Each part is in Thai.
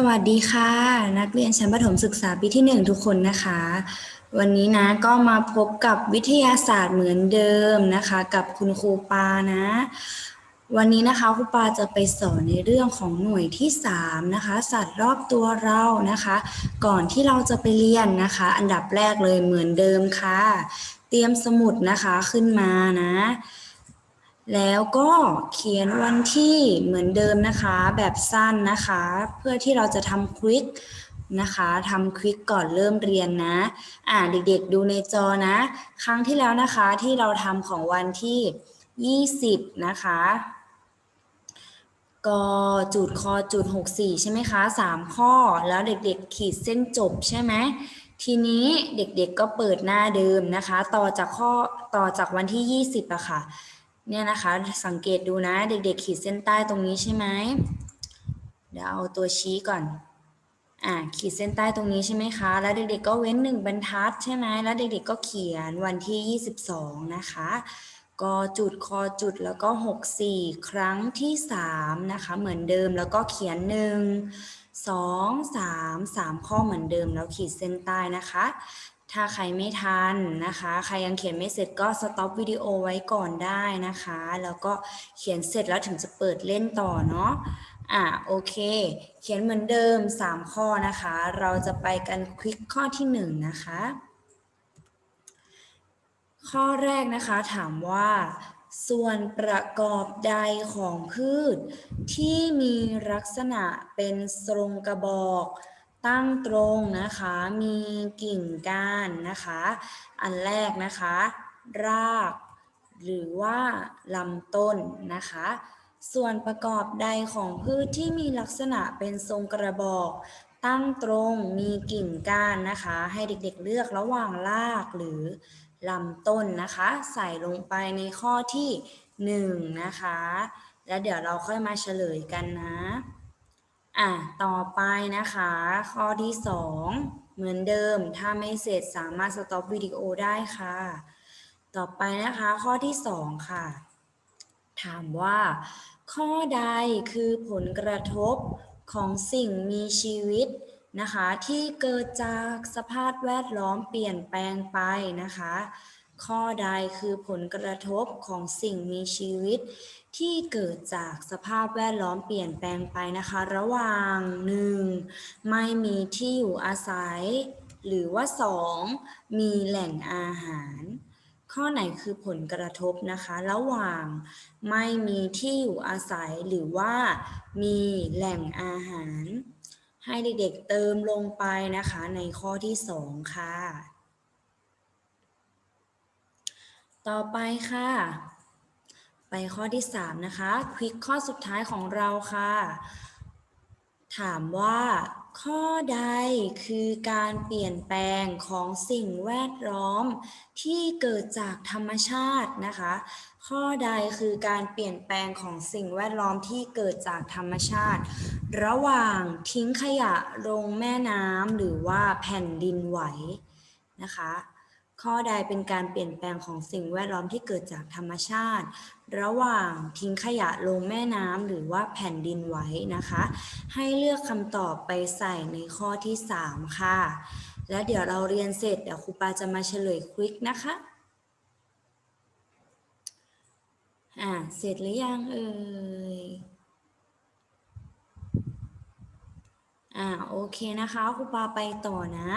สวัสดีค่ะ นักเรียนชั้นประถมศึกษาปีที่หนึ่งทุกคนนะคะ วันนี้นะก็มาพบกับวิทยาศาสตร์เหมือนเดิมนะคะ กับคุณครูปานะ วันนี้นะคะครูปาจะไปสอนในเรื่องของหน่วยที่3นะคะสัตว์รอบตัวเรานะคะ ก่อนที่เราจะไปเรียนนะคะ อันดับแรกเลยเหมือนเดิมค่ะ เตรียมสมุดนะคะขึ้นมานะ แล้วก็เขียนวันที่เหมือนเดิมนะคะ แบบสั้นนะคะ เพื่อที่เราจะทำควิกนะคะทำควิกก่อนเริ่มเรียนนะ อ่าเด็กๆดูในจอนะ ครั้งที่แล้วนะคะที่เราทำของวันที่ 20 นะคะกจุดคอจุด64 ใช่ไหมคะ 3 ข้อแล้วเด็กๆ ขีดเส้นจบใช่ไหมทีนี้เด็กๆก็เปิดหน้าเดิมนะคะ ต่อจากข้อต่อจากวันที่ 20อะค่ะ เนี่ยนะคะ สังเกตดูนะ เด็กๆ ขีดเส้นใต้ตรงนี้ใช่ไหมเดี๋ยวเอาตัวชี้ก่อน อ่าขีดเส้นใต้ตรงนี้ใช่ไหมคะ แล้วเด็กๆ ก็เว้นหนึ่งบรรทัดใช่ไหมแล้วเด็กๆ ก็เขียนวันที่ 22 นะคะก็จุดคอจุดแล้วก็ 64 ครั้งที่ 3 นะคะ เหมือนเดิมแล้วก็เขียน 1 2 3 3 ข้อเหมือนเดิมแล้วขีดเส้นใต้นะคะ ถ้าใครไม่ทันนะคะ ใครยังเขียนไม่เสร็จก็สต็อปวิดีโอไว้ก่อนได้นะคะ แล้วก็เขียนเสร็จแล้วถึงจะเปิดเล่นต่อเนาะอะโอเค เขียนเหมือนเดิม 3 ข้อนะคะ เราจะไปกันควิกข้อที่ 1 นะคะ ข้อแรกนะคะถามว่าส่วนประกอบใดของพืช ที่มีลักษณะเป็นทรงกระบอก ตั้งตรงนะคะ มีกิ่งก้านนะคะ อันแรกนะคะ ราก หรือว่าลำต้นนะคะ ส่วนประกอบใดของพืชที่มีลักษณะเป็นทรงกระบอก ตั้งตรงมีกิ่งก้านนะคะ ให้เด็กๆเลือกระหว่างรากหรือลำต้นนะคะ ใส่ลงไปในข้อที่หนึ่งนะคะ แล้วเดี๋ยวเราค่อยมาเฉลยกันนะ อะต่อไปนะคะ ข้อที่สองเหมือนเดิม ถ้าไม่เสร็จสามารถสต็อปวิดีโอได้ค่ะ ต่อไปนะคะข้อที่สองค่ะ ถามว่า ข้อใดคือผลกระทบของสิ่งมีชีวิตนะคะ ที่เกิดจากสภาพแวดล้อมเปลี่ยนแปลงไปนะคะ ข้อใดคือผลกระทบของสิ่งมีชีวิตที่เกิดจากสภาพแวดล้อมเปลี่ยนแปลงไปนะคะ ระหว่าง 1. ไม่มีที่อยู่อาศัย หรือว่า 2. มีแหล่งอาหาร ข้อไหนคือผลกระทบนะคะ ระหว่าง ไม่มีที่อยู่อาศัยหรือว่า มีแหล่งอาหาร ให้เด็กๆเติมลงไปนะคะในข้อที่ 2 ค่ะ ต่อไปค่ะ ไปข้อที่ 3 นะคะควิกข้อสุดท้ายของเราค่ะ ถามว่าข้อใดคือการเปลี่ยนแปลงของสิ่งแวดล้อมที่เกิดจากธรรมชาตินะคะ ข้อใดคือการเปลี่ยนแปลงของสิ่งแวดล้อมที่เกิดจากธรรมชาติ ระหว่างทิ้งขยะลงแม่น้ำหรือว่าแผ่นดินไหวนะคะ ข้อใดเป็นการเปลี่ยนแปลงของสิ่งแวดล้อมที่เกิดจากธรรมชาติ ระหว่างทิ้งขยะลงแม่น้ำหรือว่าแผ่นดินไหวนะคะ ให้เลือกคำตอบไปใส่ในข้อที่ 3 ค่ะ แล้วเดี๋ยวเราเรียนเสร็จเดี๋ยวครูปาจะมาเฉลยควิกนะคะอ่าเสร็จหรือยังเอ่ยอ่าโอเคนะคะครูปาไปต่อนะ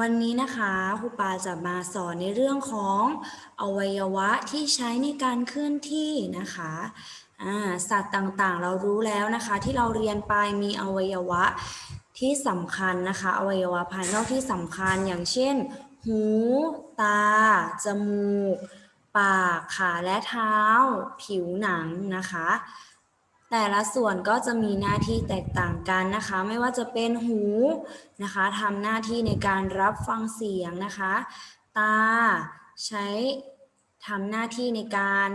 วันนี้นะคะครูปาจะมาสอนในเรื่องของอวัยวะที่ใช้ในการเคลื่อนที่นะคะสัตว์ต่างๆ เรารู้แล้วนะคะ ที่เราเรียนไปมีอวัยวะที่สำคัญนะคะ อวัยวะภายนอกที่สำคัญอย่างเช่น หู ตา จมูก ปาก ขาและเท้า ผิวหนังนะคะ แต่ละส่วนก็จะมีหน้าที่แตกต่างกันนะคะ ไม่ว่าจะเป็นหูนะคะทำหน้าที่ในการรับฟังเสียงนะคะ ตาใช้ทำหน้าที่ในการ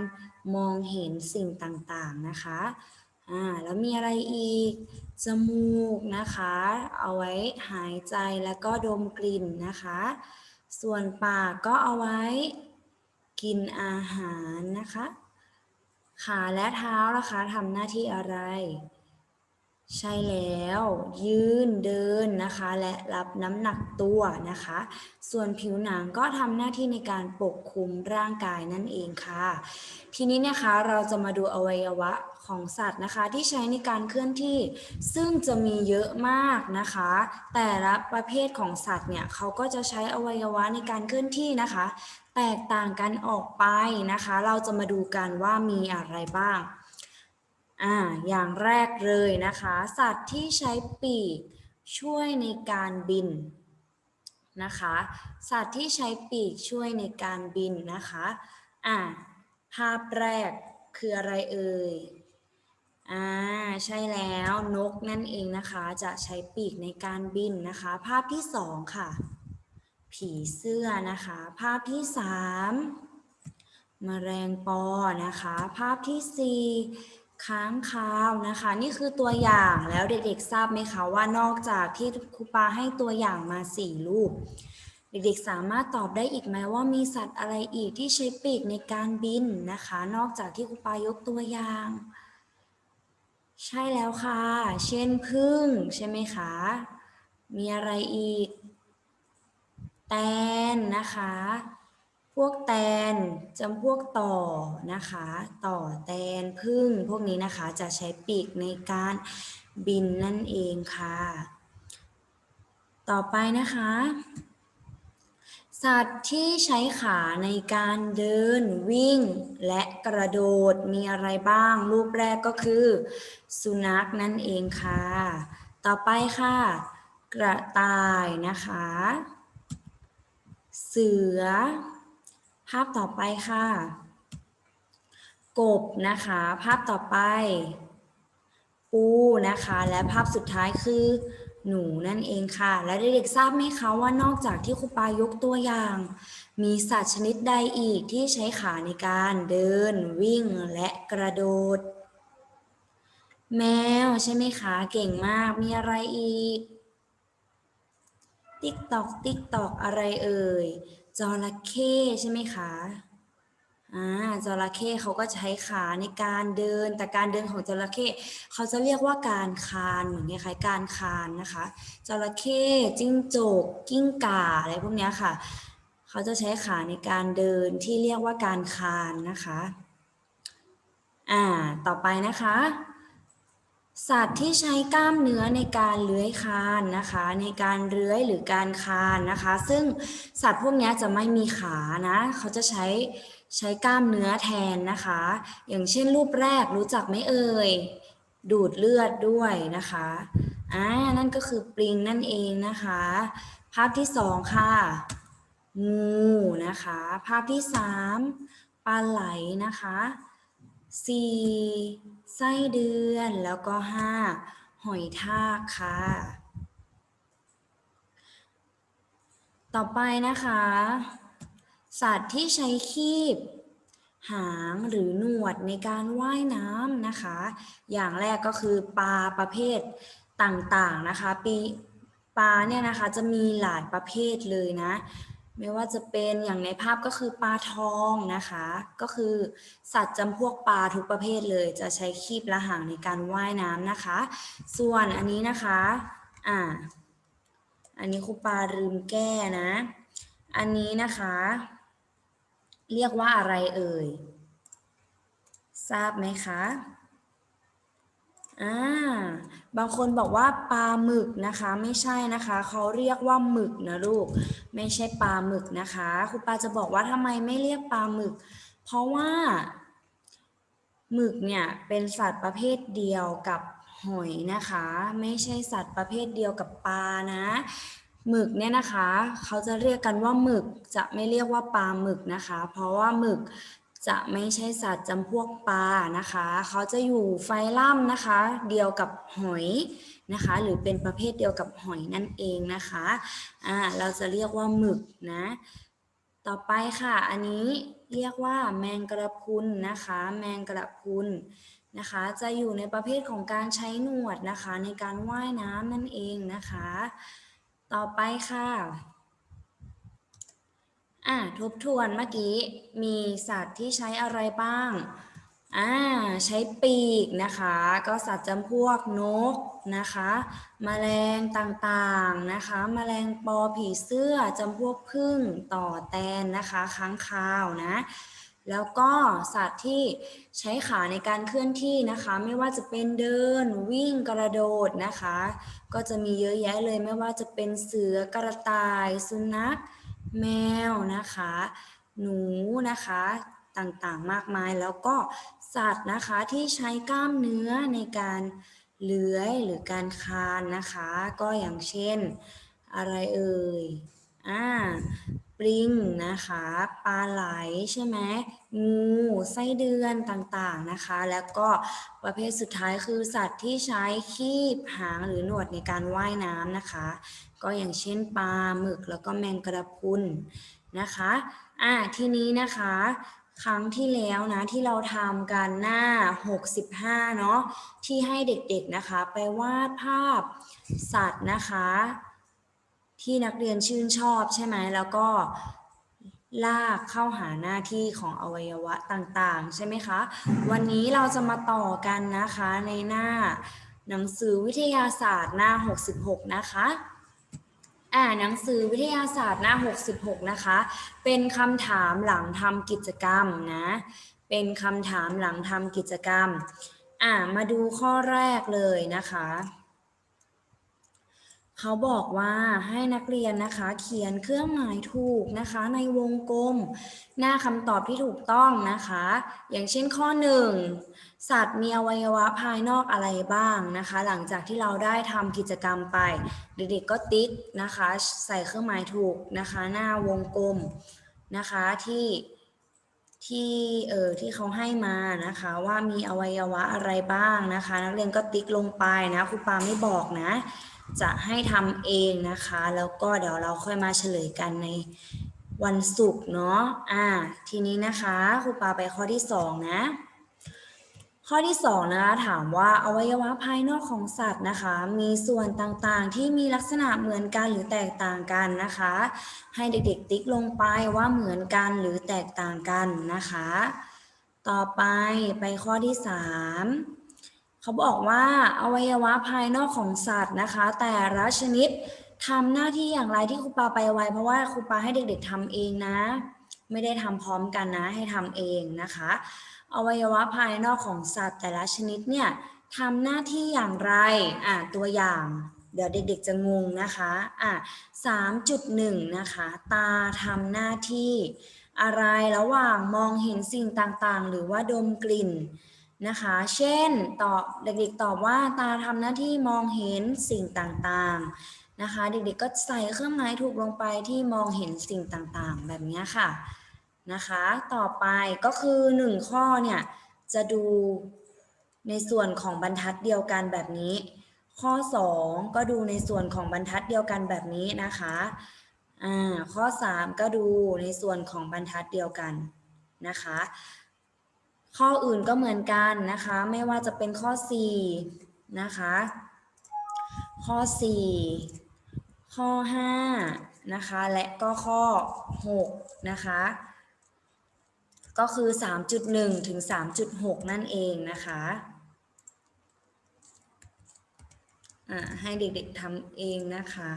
มองเห็นสิ่งต่างๆนะคะอ่าแล้วมีอะไรอีก จมูกนะคะ เอาไว้หายใจแล้วก็ดมกลิ่นนะคะ ส่วนปากก็เอาไว้กินอาหารนะคะ ขาและเท้านะคะทำหน้าที่อะไร ใช่แล้ว ยืนเดินนะคะ และรับน้ำหนักตัวนะคะ ส่วนผิวหนังก็ทำหน้าที่ในการปกคลุมร่างกายนั่นเองค่ะ ทีนี้นะคะเราจะมาดูอวัยวะของสัตว์นะคะที่ใช้ในการเคลื่อนที่ซึ่งจะมีเยอะมากนะคะ แต่ละประเภทของสัตว์เนี่ยเขาก็จะใช้อวัยวะในการเคลื่อนที่นะคะ แตกต่างกันออกไปนะคะ เราจะมาดูกันว่ามีอะไรบ้างอ่าอย่างแรกเลยนะคะ สัตว์ที่ใช้ปีกช่วยในการบินนะคะ สัตว์ที่ใช้ปีกช่วยในการบินนะคะอ่าภาพแรกคืออะไรเอ่ยอ่าใช่แล้วนกนั่นเองนะคะ จะใช้ปีกในการบินนะคะ ภาพที่สองค่ะ ผีเสื้อนะคะ ภาพที่สามแมลงปอนะคะ ภาพที่สี่ค้างคาวนะคะ นี่คือตัวอย่างแล้วเด็กๆทราบไหมคะว่านอกจากที่ครูปาให้ตัวอย่างมาสี่รูป เด็กๆสามารถตอบได้อีกไหมว่ามีสัตว์อะไรอีกที่ใช้ปีกในการบินนะคะ นอกจากที่ครูปายกตัวอย่าง ใช่แล้วค่ะ เช่นพึ่งใช่ไหมคะ มีอะไรอีก แตนนะคะ พวกแตนจำพวกต่อนะคะ ต่อแตนพึ่งพวกนี้นะคะจะใช้ปีกในการบินนั่นเองค่ะ ต่อไปนะคะ สัตว์ที่ใช้ขาในการเดินวิ่งและกระโดดมีอะไรบ้าง รูปแรกก็คือ สุนัขนั่นเองค่ะ ต่อไปค่ะ กระต่ายนะคะ เสือ ภาพต่อไปค่ะ กบนะคะ ภาพต่อไป ปูนะคะ และภาพสุดท้ายคือ หนูนั่นเองค่ะ และเด็กๆทราบไหมคะว่านอกจากที่ครูปายกตัวอย่าง มีสัตว์ชนิดใดอีกที่ใช้ขาในการเดิน วิ่งและกระโดด แมวใช่ไหมคะ เก่งมากมีอะไรอีก ติ๊กตอกติ๊กตอกอะไรเอ่ยจระเข้ใช่ไหมคะอ่าจระเข้เขาก็ใช้ขาในการเดิน แต่การเดินของจระเข้เขาจะเรียกว่าการคานเหมือนคล้ายๆการคานนะคะจระเข้จิ้งจกกิ้งก่าอะไรพวกนี้ค่ะ เขาจะใช้ขาในการเดินที่เรียกว่าการคานนะคะ อ่า ต่อไปนะคะ สัตว์ที่ใช้กล้ามเนื้อในการเลื้อยคานนะคะ ในการเลื้อยหรือการคานนะคะ ซึ่งสัตว์พวกนี้จะไม่มีขานะ เขาจะใช้ใช้กล้ามเนื้อแทนนะคะ อย่างเช่นรูปแรกรู้จักไหมเอ่ย ดูดเลือดด้วยนะคะอ่านั่นก็คือปลิงนั่นเองนะคะ ภาพที่สองค่ะงูนะคะ ภาพที่สามปลาไหลนะคะ สี่ไส้เดือนแล้วก็ห้าหอยทากค่ะ ต่อไปนะคะ สัตว์ที่ใช้คีบ หางหรือหนวดในการว่ายน้ำนะคะ อย่างแรกก็คือปลาประเภทต่างๆนะคะปีปลาเนี่ยนะคะจะมีหลายประเภทเลยนะ ไม่ว่าจะเป็นอย่างในภาพก็คือปลาทองนะคะ ก็คือสัตว์จำพวกปลาทุกประเภทเลย จะใช้คีบและหางในการว่ายน้ำนะคะ ส่วนอันนี้นะคะอ่าอันนี้ครูปาลืมแก้นะ อันนี้นะคะ เรียกว่าอะไรเอ่ย ทราบไหมคะ อ่าบางคนบอกว่าปลาหมึกนะคะไม่ใช่นะคะเขาเรียกว่าหมึกนะลูก ไม่ใช่ปลาหมึกนะคะครูปาจะบอกว่าทำไมไม่เรียกปลาหมึก เพราะว่าหมึกเนี่ยเป็นสัตว์ประเภทเดียวกับหอยนะคะ ไม่ใช่สัตว์ประเภทเดียวกับปลานะหมึกเนี่ยนะคะเขาจะเรียกกันว่าหมึกจะไม่เรียกว่าปลาหมึกนะคะ เพราะว่าหมึก จะไม่ใช่สัตว์จำพวกปลานะคะ เขาจะอยู่ไฟล่ำนะคะ เดียวกับหอยนะคะ หรือเป็นประเภทเดียวกับหอยนั่นเองนะคะอ่าเราจะเรียกว่าหมึกนะ ต่อไปค่ะ อันนี้เรียกว่าแมงกระพุนนะคะ แมงกระพุนนะคะ จะอยู่ในประเภทของการใช้หนวดนะคะ ในการว่ายน้ำนั่นเองนะคะ ต่อไปค่ะ อะทบทวนเมื่อกี้มีสัตว์ที่ใช้อะไรบ้างอ่าใช้ปีกนะคะ ก็สัตว์จำพวกนกนะคะแมลงต่างๆนะคะแมลงปอผีเสื้อจำพวกผึ้งต่อแตนนะคะค้างคาวนะแล้วก็สัตว์ที่ใช้ขาในการเคลื่อนที่นะคะ ไม่ว่าจะเป็นเดินวิ่งกระโดดนะคะ ก็จะมีเยอะแยะเลยไม่ว่าจะเป็นเสือกระต่ายสุนัข แมวนะคะ หนูนะคะต่างๆมากมายแล้วก็สัตว์นะคะที่ใช้กล้ามเนื้อในการเลื้อยหรือการคานนะคะ ก็อย่างเช่นอะไรเอ่ยอ่า ปลิงนะคะปลาไหลใช่ไหมงูไส้เดือนต่างๆนะคะ แล้วก็ประเภทสุดท้ายคือสัตว์ที่ใช้คีบหางหรือหนวดในการว่ายน้ำนะคะ ก็อย่างเช่นปลาหมึกแล้วก็แมงกระพรุนนะคะอ่าทีนี้นะคะครั้งที่แล้วนะที่เราทำกันหน้า 65 เนาะที่ให้เด็กๆนะคะ ไปวาดภาพสัตว์นะคะ ที่นักเรียนชื่นชอบใช่ไหมแล้วก็ลากเข้าหาหน้าที่ของอวัยวะต่างๆ ใช่ไหมคะ วันนี้เราจะมาต่อกันนะคะในหน้าหนังสือวิทยาศาสตร์หน้า 66 นะคะอ่าหนังสือวิทยาศาสตร์หน้า 66 นะคะ เป็นคำถามหลังทำกิจกรรมนะ เป็นคำถามหลังทำกิจกรรม อ่ามาดูข้อแรกเลยนะคะ เขาบอกว่าให้นักเรียนนะคะ เขียนเครื่องหมายถูกนะคะ ในวงกลม หน้าคำตอบที่ถูกต้องนะคะ อย่างเช่นข้อหนึ่งสัตว์มีอวัยวะภายนอกอะไรบ้างนะคะ หลังจากที่เราได้ทำกิจกรรมไป เด็กๆก็ติ๊กนะคะ ใส่เครื่องหมายถูกนะคะ หน้าวงกลมนะคะที่ที่เออที่เขาให้มานะคะว่ามีอวัยวะอะไรบ้างนะคะ นักเรียนก็ติ๊กลงไปนะครูปาไม่บอกนะ จะให้ทำเองนะคะ แล้วก็เดี๋ยวเราค่อยมาเฉลยกันในวันศุกร์เนาะอ่า ทีนี้นะคะครูปาไปข้อที่สองนะ ข้อที่สองนะคะถามว่าอวัยวะภายนอกของสัตว์นะคะ มีส่วนต่างๆ ที่มีลักษณะเหมือนกันหรือแตกต่างกันนะคะ ให้เด็กๆติ๊กลงไปว่าเหมือนกันหรือแตกต่างกันนะคะ ต่อไปไปข้อที่สาม เขาบอกว่าอวัยวะภายนอกของสัตว์นะคะ แต่ละชนิดทำหน้าที่อย่างไรที่ครูปาไปไว้เพราะว่าครูปาให้เด็กๆทำเองนะ ไม่ได้ทำพร้อมกันนะให้ทำเองนะคะ อวัยวะภายนอกของสัตว์ แต่ละชนิดเนี่ยทำหน้าที่อย่างไรอะตัวอย่าง เดี๋ยวเด็กๆจะงงนะคะอะ3.1นะคะ ตาทำหน้าที่ อะไรระหว่างมองเห็นสิ่งต่างๆ หรือว่าดมกลิ่น นะคะ เช่น ตอบเด็กๆตอบว่าตาทำหน้าที่มองเห็นสิ่งต่างๆนะคะ เด็กๆก็ใส่เครื่องหมายถูกลงไปที่มองเห็นสิ่งต่างๆ แบบนี้ค่ะนะคะ ต่อไปก็คือหนึ่งข้อเนี่ยจะดูในส่วนของบรรทัดเดียวกันแบบนี้ ข้อ 2 ก็ดูในส่วนของบรรทัดเดียวกันแบบนี้นะคะอ่าข้อ 3 ก็ดูในส่วนของบรรทัดเดียวกันนะคะ ข้ออื่นก็เหมือนกันนะคะ ไม่ว่าจะเป็นข้อ 4 นะคะ ข้อ 4 ข้อ 5 นะคะ และก็ข้อ 6 นะคะ ก็คือ 3.1 ถึง 3.6 นั่นเองนะคะให้เด็กๆทำเองนะคะ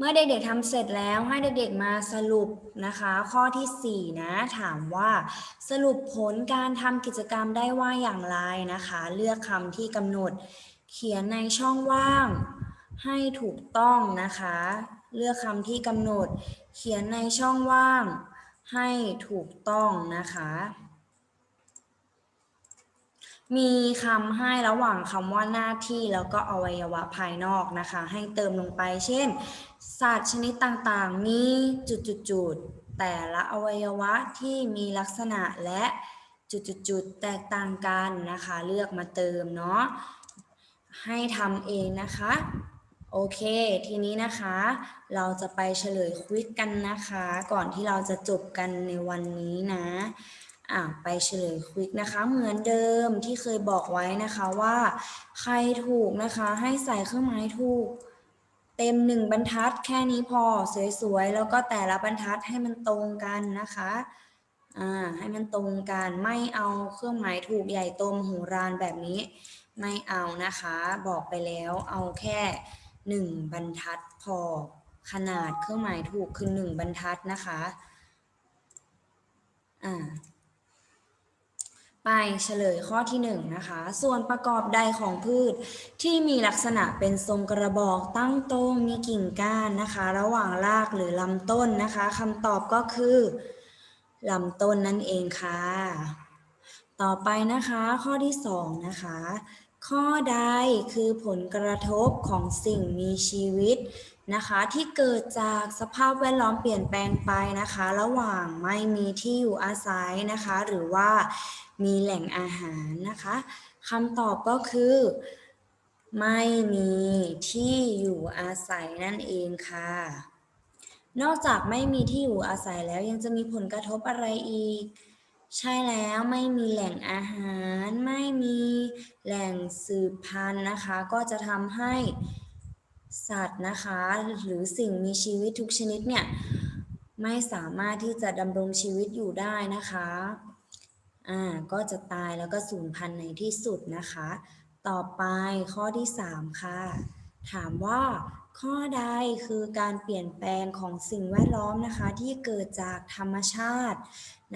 เมื่อเด็กๆทำเสร็จแล้วให้เด็กๆมาสรุปนะคะ ข้อที่ 4 นะถามว่าสรุปผลการทำกิจกรรมได้ว่าอย่างไรนะคะ เลือกคำที่กำหนดเขียนในช่องว่างให้ถูกต้องนะคะ เลือกคำที่กำหนด เขียนในช่องว่างให้ถูกต้องนะคะ มีคำให้ระหว่างคำว่าหน้าที่แล้วก็อวัยวะภายนอกนะคะ ให้เติมลงไป เช่น สัตว์ชนิดต่างๆ มีจุดๆๆแต่ละอวัยวะที่มีลักษณะและจุดๆๆแตกต่างกันนะคะ เลือกมาเติมเนาะให้ทำเองนะคะ โอเค ทีนี้นะคะ เราจะไปเฉลยควิกกันนะคะ ก่อนที่เราจะจบกันในวันนี้นะ อะไปเฉลยควิกนะคะ เหมือนเดิมที่เคยบอกไว้นะคะว่า ใครถูกนะคะให้ใส่เครื่องหมายถูก เต็มหนึ่งบรรทัดแค่นี้พอสวยๆ แล้วก็แต่ละบรรทัดให้มันตรงกันนะคะอ่าให้มันตรงกันไม่เอาเครื่องหมายถูกใหญ่โตมโหฬารแบบนี้ ไม่เอานะคะ บอกไปแล้วเอาแค่หนึ่งบรรทัดพอขนาดเครื่องหมายถูกคือหนึ่งบรรทัดนะคะอ่า ไปเฉลยข้อที่หนึ่งนะคะ ส่วนประกอบใดของพืชที่มีลักษณะเป็นทรงกระบอกตั้งตรงมีกิ่งก้านนะคะ ระหว่างรากหรือลำต้นนะคะคำตอบก็คือลำต้นนั่นเองค่ะ ต่อไปนะคะข้อที่สองนะคะ ข้อใดคือผลกระทบของสิ่งมีชีวิต นะคะที่เกิดจากสภาพแวดล้อมเปลี่ยนแปลงไปนะคะ ระหว่างไม่มีที่อยู่อาศัยนะคะ หรือว่ามีแหล่งอาหารนะคะคำตอบก็คือ ไม่มีที่อยู่อาศัยนั่นเองค่ะ นอกจากไม่มีที่อยู่อาศัยแล้วยังจะมีผลกระทบอะไรอีก ใช่แล้วไม่มีแหล่งอาหาร ไม่มีแหล่งสืบพันธุ์นะคะ ก็จะทำให้ สัตว์นะคะ หรือสิ่งมีชีวิตทุกชนิดเนี่ยไม่สามารถที่จะดำรงชีวิตอยู่ได้นะคะ อ่า ก็จะตายแล้วก็สูญพันธุ์ในที่สุดนะคะ ต่อไปข้อที่ 3 ค่ะ ถามว่าข้อใดคือการเปลี่ยนแปลงของสิ่งแวดล้อมนะคะ ที่เกิดจากธรรมชาติ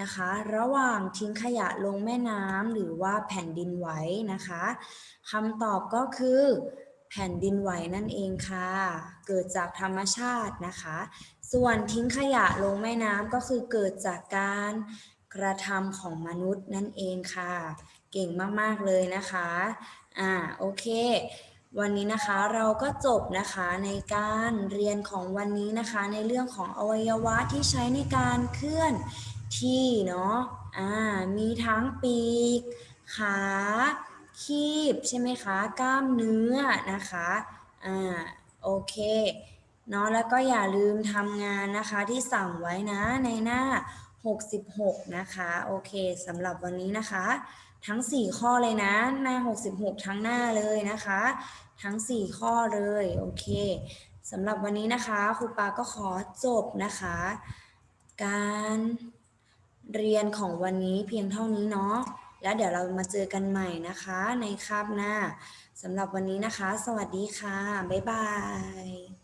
นะคะ ระหว่างทิ้งขยะลงแม่น้ำหรือว่าแผ่นดินไหวนะคะคำตอบก็คือ แผ่นดินไหวนั่นเองค่ะ เกิดจากธรรมชาตินะคะ ส่วนทิ้งขยะลงแม่น้ำก็คือเกิดจากการกระทำของมนุษย์นั่นเองค่ะ เก่งมากๆเลยนะคะ อ่าโอเค วันนี้นะคะเราก็จบนะคะในการเรียนของวันนี้นะคะ ในเรื่องของอวัยวะที่ใช้ในการเคลื่อนที่เนาะ อ่ามีทั้งปีก ขา คีบใช่ไหมคะ กล้ามเนื้อนะคะ อ่า โอเคเนาะแล้วก็อย่าลืมทำงานนะคะที่สั่งไว้นะในหน้า 66 นะคะ โอเคสำหรับวันนี้นะคะ ทั้ง 4 ข้อเลยนะ หน้า 66 ทั้งหน้าเลยนะคะ ทั้ง 4 ข้อเลย โอเคสำหรับวันนี้นะคะครูปาก็ขอจบนะคะ การเรียนของวันนี้เพียงเท่านี้เนาะ แล้วเดี๋ยวเรามาเจอกันใหม่นะคะ ในคาบหน้าสำหรับวันนี้นะคะ สวัสดีค่ะ บ๊ายบาย